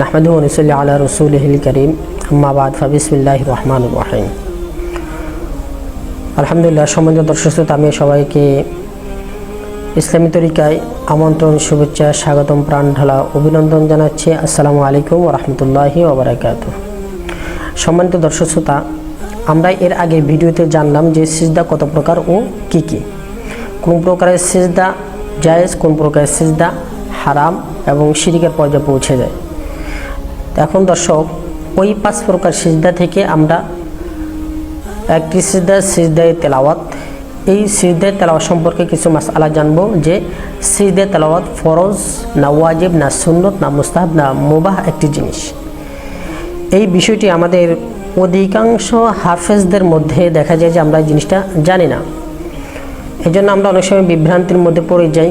নাহমেদ নসল্লি আল্লাহ রসুল করিম আম্মাবাদ ফাবিসমিল্লাহ রহমান রাহিম আলহামদুলিল্লাহ সম্বন্ধ দর্শক আমি সবাইকে ইসলামী তরিকায় আমন্ত্রণ, শুভেচ্ছা, স্বাগতম, প্রাণ ঢালা অভিনন্দন জানাচ্ছি। আসসালামু আলাইকুম রহমতুল্লাহি ওবরাকাত সম্মানিত দর্শক শ্রোতা, আমরা এর আগে ভিডিওতে জানলাম যে সিজদা কত প্রকার ও কি কি। কোন প্রকারের সিজদা জায়েজ, কোন প্রকারের সিজদা হারাম এবং শিরিকের পর্যায়ে পৌঁছে যায়। এখন দর্শক, ওই পাঁচ প্রকার সিজদা থেকে আমরা একটি সিজদা, সিজদায় তেলাওয়াত। এই সিজদায় তেলাওয়াত সম্পর্কে কিছু মাসালা জানব যে সিজদায় তেলাওয়াত ফরজ, না ওয়াজিব, না সুন্নত, না মুস্তাহাব, না মুবাহ একটি জিনিস। এই বিষয়টি আমাদের অধিকাংশ হাফেজদের মধ্যে দেখা যায় যে আমরা এই জিনিসটা জানি না। এই জন্য আমরা অনেক সময় বিভ্রান্তির মধ্যে পড়ে যাই।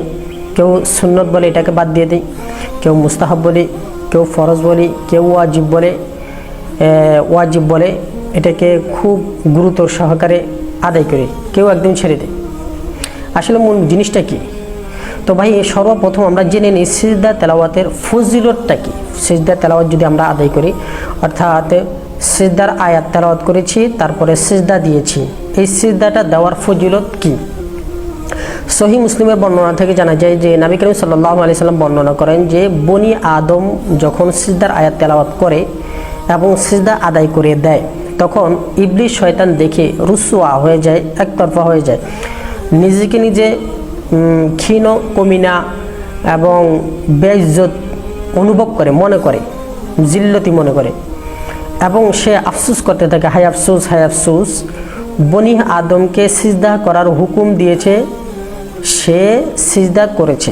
কেউ সুন্নত বলে এটাকে বাদ দিয়ে দিই, কেউ মুস্তাহাব বলি কেউ ফরজ বলে, কেউ ওয়াজিব বলে ওয়াজিব বলে, এটাকে খুব গুরুতর সহকারে আদায় করে, কেউ একদিন ছেড়ে দেয়। আসলে মূল জিনিসটা কি? তো ভাই, সর্বপ্রথম আমরা জেনে নিই, সিজদা তেলাওয়াতের ফজিলতটা কি? সিজদা তেলাওয়াত যদি আমরা আদায় করি, অর্থাৎ সিজদার আয়াত তেলাওয়াত করেছি, তারপরে সিজদা দিয়েছি, এই সিজদাটা দেওয়ার ফজিলত কি? সহি মুসলিমের বর্ণনা থেকে জানা যায় যে নবী করিম সাল্লাহ আলি সাল্লাম বর্ণনা করেন যে বনি আদম যখন সিজদার আয়াত তেলাওয়াত করে এবং সিজদা আদায় করে দেয়, তখন ইবলিশ শয়তান দেখে রুসুয়া হয়ে যায়, একতরফা হয়ে যায়। নিজেকে নিজে ক্ষীণ, কমিনা এবং বেইজ্জত অনুভব করে, মনে করে, জিল্লতি মনে করে। এবং সে আফসুস করতে থাকে হাই আফসুস হাই আফসুস, বনি আদমকে সিজদা করার হুকুম দিয়েছে সে সিজদা করেছে,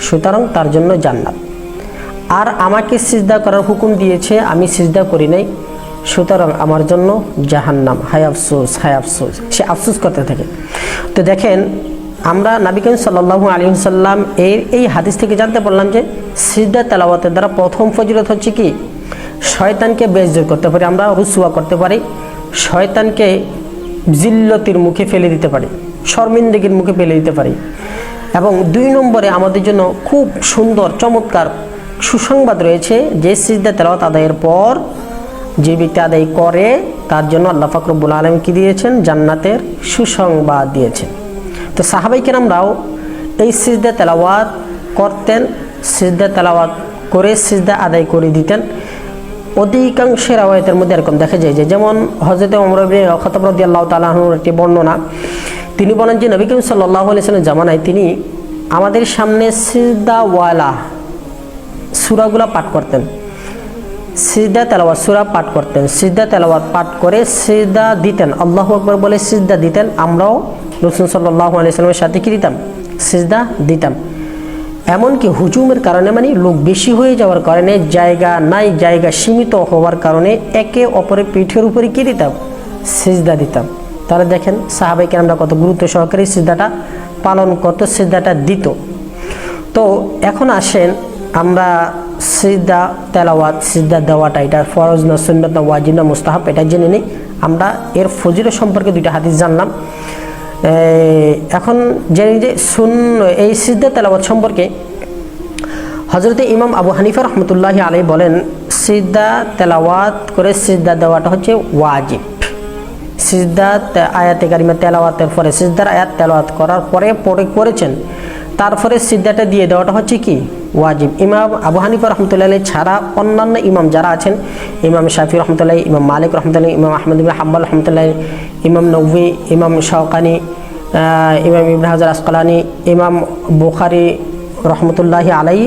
সুতরাং তার জন্য জান্নাত। আর আমাকে সিজদা করার হুকুম দিয়েছে, আমি সিজদা করি নাই, সুতরাং আমার জন্য জাহান্নাম। হাই আফসোস হাই আফসোস। সে আফসোস করতে থাকে। তো দেখেন, আমরা নাবিকান সাল্লাহু আলী সাল্লাম এর এই হাদিস থেকে জানতে পারলাম যে সিজদা তেলাওয়াতের দ্বারা প্রথম ফজিলত হচ্ছে কি? শয়তানকে বেজর করতে পারি, আমরা রুসুয়া করতে পারি, শয়তানকে জিল্লতির মুখে ফেলে দিতে পারি। শর্মিন্দগির মুখে ফেলে দিতে পারি। এবং দুই নম্বরে আমাদের জন্য খুব সুন্দর, চমৎকার সুসংবাদ রয়েছে যে সিজদা তেলাওয়াত আদায়ের পর যে ব্যক্তি আদায় করে, তার জন্য আল্লাহ ফাকরবুল আলম কি দিয়েছেন? জান্নাতের সুসংবাদ দিয়েছেন। তো সাহাবাই কেরামরাও এই সিজদা তেলাওয়াত করতেন, সিজদা তেলাওয়াত করে সিজদা আদায় করে দিতেন। অধিকাংশের আওয়ায়তের মধ্যে এরকম দেখা যায় যে, যেমন হজরত অমরবী খতবরদি আল্লাহ তালাহর একটি বর্ণনা তিনি বলেন যে নবী করিম সাল্লাহ জামানায় তিনি আমাদের সামনে সিজদাওয়ালা সুরাগুলা পাঠ করতেন। সিজদা তেলাওয়াত, সুরা পাঠ করতেন। সিজদা তেলাওয়াত পাঠ করে সিজদা দিতেন। আল্লাহ আকবর বলে সিজদা দিতেন। আমরাও রসুল সাল্লাহ আলিয়াল্লামের সাথে কি দিতাম? সিজদা দিতাম। এমনকি হুজুমের কারণে মানে লোক বেশি হয়ে যাওয়ার কারণে, জায়গা নাই, জায়গা সীমিত হওয়ার কারণে একে অপরের পিঠের উপরে কি দিতাম? সিজদা দিতাম। তাহলে দেখেন সাহাবাইকে আমরা কত গুরুত্ব সহকারে সিজদাটা পালন করতো, সিজদাটা দিত। তো এখন আসেন আমরা সিজদা তেলাওয়াত, সিজদা দেওয়াটা, এটা ফরজ না সুন্নত না ওয়াজিব না মুস্তাহাব, এটা জেনে নিই। আমরা এর ফজিল সম্পর্কে দুইটা হাদিস জানলাম। এখন জেনে যে সুন এই সিজদা তেলাওয়াত সম্পর্কে হজরতে ইমাম আবু হানিফা রহমতুল্লাহ আলী বলেন, সিজদা তেলাওয়াত করে সিজদা দেওয়াটা হচ্ছে ওয়াজিব। সিজদা আয়াতে কারিমা তেলাওয়াতের পরে, সিজদার আয়াত তেলাওয়াত করার পরে পরে করেছেন তারপরে সিদ্ধাটা দিয়ে দেওয়াটা হচ্ছে কি? ওয়াজিব। ইমাম আবু হানিফা রহমতুল্লাহ ছাড়া অন্যান্য ইমাম যারা আছেন, ইমাম শাফি রহমতুল্লাহ, ইমাম মালিক রহমতুল্লাহ, ইমাম আহমদ হাম্বাল রহমতুল্লাহ, ইমাম নৌবি ইমাম শাওকানি ইমাম ইবন হাজার আসকালানি, ইমাম বুখারি রহমতুল্লাহ আলাই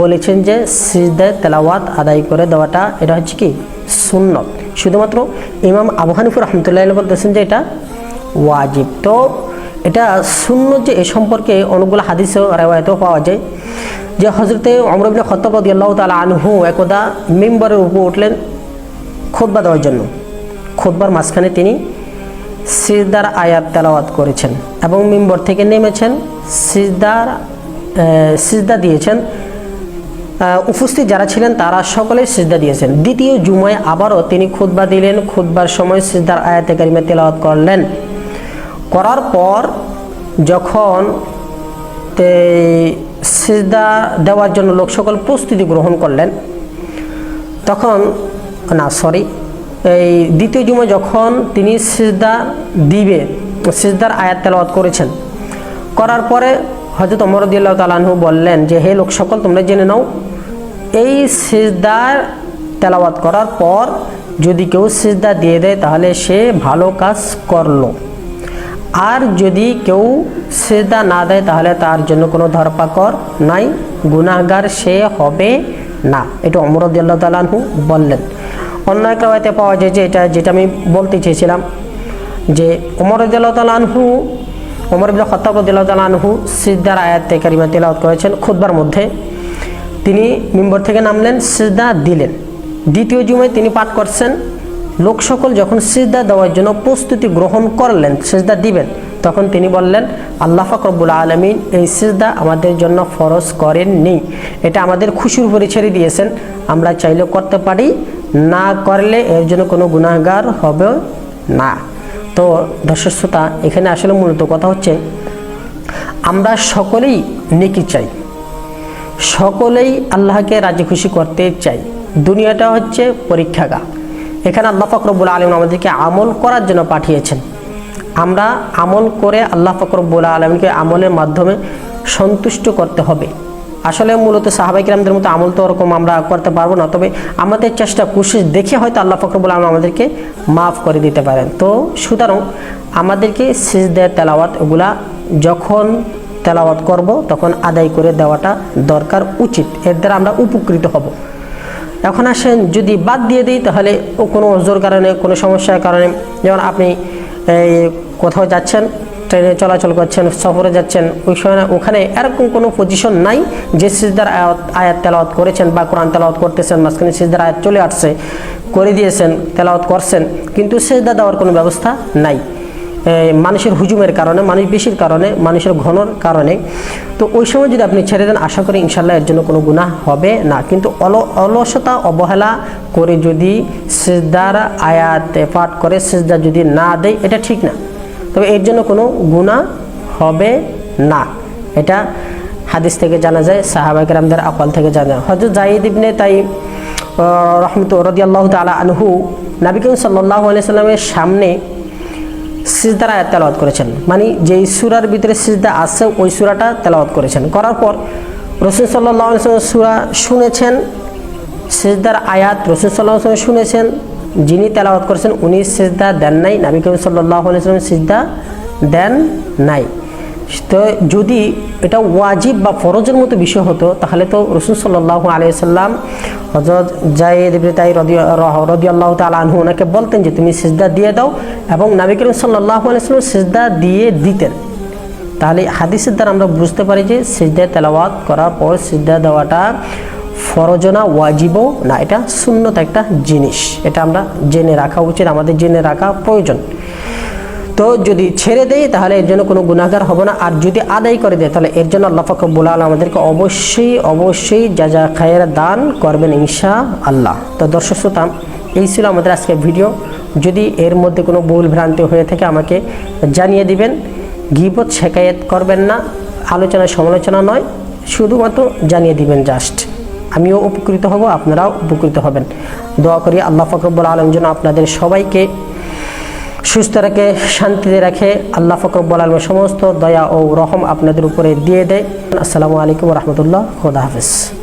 বলেছেন যে সিজদা তেলাওয়াত আদায় করে দেওয়াটা, এটা হচ্ছে কি? সুন্নত। শুধুমাত্র ইমাম আবু হানিফুর রহমতুল্লাহ বলতেছেন যে এটা ওয়াজিব। তো এটা শূন্য যে এ সম্পর্কে অনেকগুলো হাদিস রেওয়ায়তেও পাওয়া যায় যে হজরতে অমরবিন খত্তাব আল্লাহ তালা আনহু একদা মেম্বারের উপর উঠলেন খোদবা দেওয়ার জন্য। খোদবার মাঝখানে তিনি সিজদার আয়াত তেলাওয়াত করেছেন এবং মেম্বর থেকে নেমেছেন, সিজদার সিজদা দিয়েছেন উপস্থিত যারা ছিলেন তারা সকলেই সিজদা দিয়েছেন। দ্বিতীয় জুমায় আবারও তিনি খুদ্া দিলেন খুদ্বার সময় সিজদার আয়াতে কারিমে তেলাওয়াত করলেন। করার পর যখন সিজদা দেওয়ার জন্য লোক সকল প্রস্তুতি গ্রহণ করলেন, তখন, না সরি এই দ্বিতীয় জুমা যখন তিনি সিজদা দিবে, সিজদার আয়াত তেলাওয়াত করেছেন, করার পরে হজরত অমরদুল্লাহ তালাহু বললেন যে, হে লোক সকল, তোমরা জেনে নাও, এই সিজদার তেলাওয়াত করার পর যদি কেউ সিজদা দিয়ে দেয়, তাহলে সে ভালো কাজ করল। আর যদি কেউ সেদা না দেয়, তাহলে তার জন্য কোনো ধরপাকড় নাই, গুনাহগার সে হবে না। এটা অমরদুল্লাহ তালাহু বললেন। অন্য ওয়াইতে পাওয়া যায় যে, এটা, যেটা আমি বলতে চেয়েছিলাম, যে অমরদুল্লাহ তালাহু অমর ইবুল খত্তাব রদুল্লাহ তালাহু সিদ্দার আয়াতে কারিমা তেলাওয়াত করেছেন খুদবার মধ্যে। তিনি মিম্বর থেকে নামলেন, সিজদা দিলেন। দ্বিতীয় জুমায় তিনি পাঠ করছেন। লোক সকল যখন সিজদা দেওয়ার জন্য প্রস্তুতি গ্রহণ করলেন, সিজদা দিবেন, তখন তিনি বললেন, আল্লাহ ফকরবুল আলমিন এই সিজদা আমাদের জন্য ফরজ করেননি। এটা আমাদের খুশির উপরে ছেড়ে দিয়েছেন। আমরা চাইলেও করতে পারি, না করলে এর জন্য কোনো গুণাগার হবে না। তো দর্শক শ্রোতা, এখানে আসলে মূলত কথা হচ্ছে, আমরা সকলেই নেকি চাই। সকলেই আল্লাহকে রাজি খুশি করতে চাই। দুনিয়াটা হচ্ছে পরীক্ষাগা এখানে আল্লাহ ফকরবুল আলম আমাদেরকে আমল করার জন্য পাঠিয়েছেন। আমরা আমল করে আল্লাহ ফকরবুল আলমকে আমলের মাধ্যমে সন্তুষ্ট করতে হবে। আসলে মূলত সাহাবাই সাহাবাইকরামদের মতো আমল তো ওরকম আমরা করতে পারব না, তবে আমাদের চেষ্টা কোশিস দেখে হয়তো আল্লাহ ফকরবুল আলম আমাদেরকে মাফ করে দিতে পারেন। তো সুতরাং আমাদেরকে সিজদে তেলাওয়াত ওগুলা যখন তেলাওয়াত করব, তখন আদায় করে দেওয়াটা দরকার উচিত। এর দ্বারা আমরা উপকৃত হব। এখন আসেন, যদি বাদ দিয়ে দিই, তাহলে ও কোনো ওজোর কারণে, কোনো সমস্যার কারণে, যেমন আপনি কোথাও যাচ্ছেন ট্রেনে চলাচল করছেন, সফরে যাচ্ছেন, ওই সময় ওখানে এরকম কোনো পজিশন নাই যে সিজদার আয়াত আয়াত তেলাওয়াত করেছেন বা কোরআন তেলাওয়াত করতেছেন, মাঝখানে সিজদার আয়াত চলে আসছে, করে দিয়েছেন, তেলাওয়াত করছেন, কিন্তু সিজদা দেওয়ার কোনো ব্যবস্থা নাই। মানুষের হুজুমের কারণে, মানুষ বেশির কারণে, মানুষের ঘনর কারণে। তো ওই সময় যদি আপনি ছেড়ে দেন, আশা করি ইনশাল্লাহ এর জন্য কোনো গুণা হবে না। কিন্তু অল অলসতা, অবহেলা করে যদি সিজদার আয়াত পাঠ করে, সিজদা যদি না দেয়, এটা ঠিক না। তবে এর জন্য কোনো গুণা হবে না। এটা হাদিস থেকে জানা যায় সাহাবাহিক রামদের আকল থেকে জানা যায়। হজরত জাহিদ ইবনে তাই রহমত রদিয়াল্লাহ তালা আনহু নাবিকিম সাল্লাহ আলিয়া সাল্লামের সামনে সিজদার আয়াত তেলাওয়াত করেছেন। মানে যেই সুরার ভিতরে সিজদা আছে, ওই সুরাটা তেলাওয়াত করেছেন। করার পর রসুল সাল্লাহ সুরা শুনেছেন, সিজদার আয়াত রসুল সাল্লাহ শুনেছেন যিনি তেলাওয়াত করেছেন, উনি সিজদা দেন নাই। নাবি কবি সাল্লাহ আলিয়াল্লাম সিজদা দেন নাই। তো যদি এটা ওয়াজিব বা ফরজের মতো বিষয় হতো, তাহলে তো রসুল সাল্লাহ আলিয়াল্লাম হজরত জায়েদ ইবরিতাই রদি আল্লাহ তাল ওনাকে বলতেন যে, তুমি সিজদা দিয়ে দাও এবং নাবি করিম সাল্লাহ আলাইসাল্লাম সিজদা দিয়ে দিতেন। তাহলে হাদিসের দ্বারা আমরা বুঝতে পারি যে সিজদা তেলাওয়াত করার পর সিজদা দেওয়াটা ফরজনা ওয়াজিবও না, এটা শূন্যত একটা জিনিস। এটা আমরা জেনে রাখা উচিত, আমাদের জেনে রাখা প্রয়োজন। তো যদি ছেড়ে দেয় তাহলে এর জন্য কোনো গুণাগার হবে না। আর যদি আদায় করে দেয়, তাহলে এর জন্য আল্লাহ ফকরবুল আলম আমাদেরকে অবশ্যই অবশ্যই যা যা খায়ের দান করবেন ইনশা আল্লাহ তো দর্শক শ্রোতা, এই ছিল আমাদের আজকে ভিডিও। যদি এর মধ্যে কোনো ভুল ভ্রান্তি হয়ে থাকে, আমাকে জানিয়ে দিবেন। গিবত শেখায়ত করবেন না। আলোচনা সমালোচনা নয়, শুধুমাত্র জানিয়ে দিবেন জাস্ট আমিও উপকৃত হব, আপনারাও উপকৃত হবেন। দোয়া করি আল্লাহ ফকরবুল আলম যেন আপনাদের সবাইকে সুস্থ রাখে, শান্তিতে রাখে আল্লাহ ফকরবুল আলমের সমস্ত দয়া ও রহম আপনাদের উপরে দিয়ে দেয়। আসসালামু আলাইকুম রহমতুল্লাহ। খোদা হাফিজ।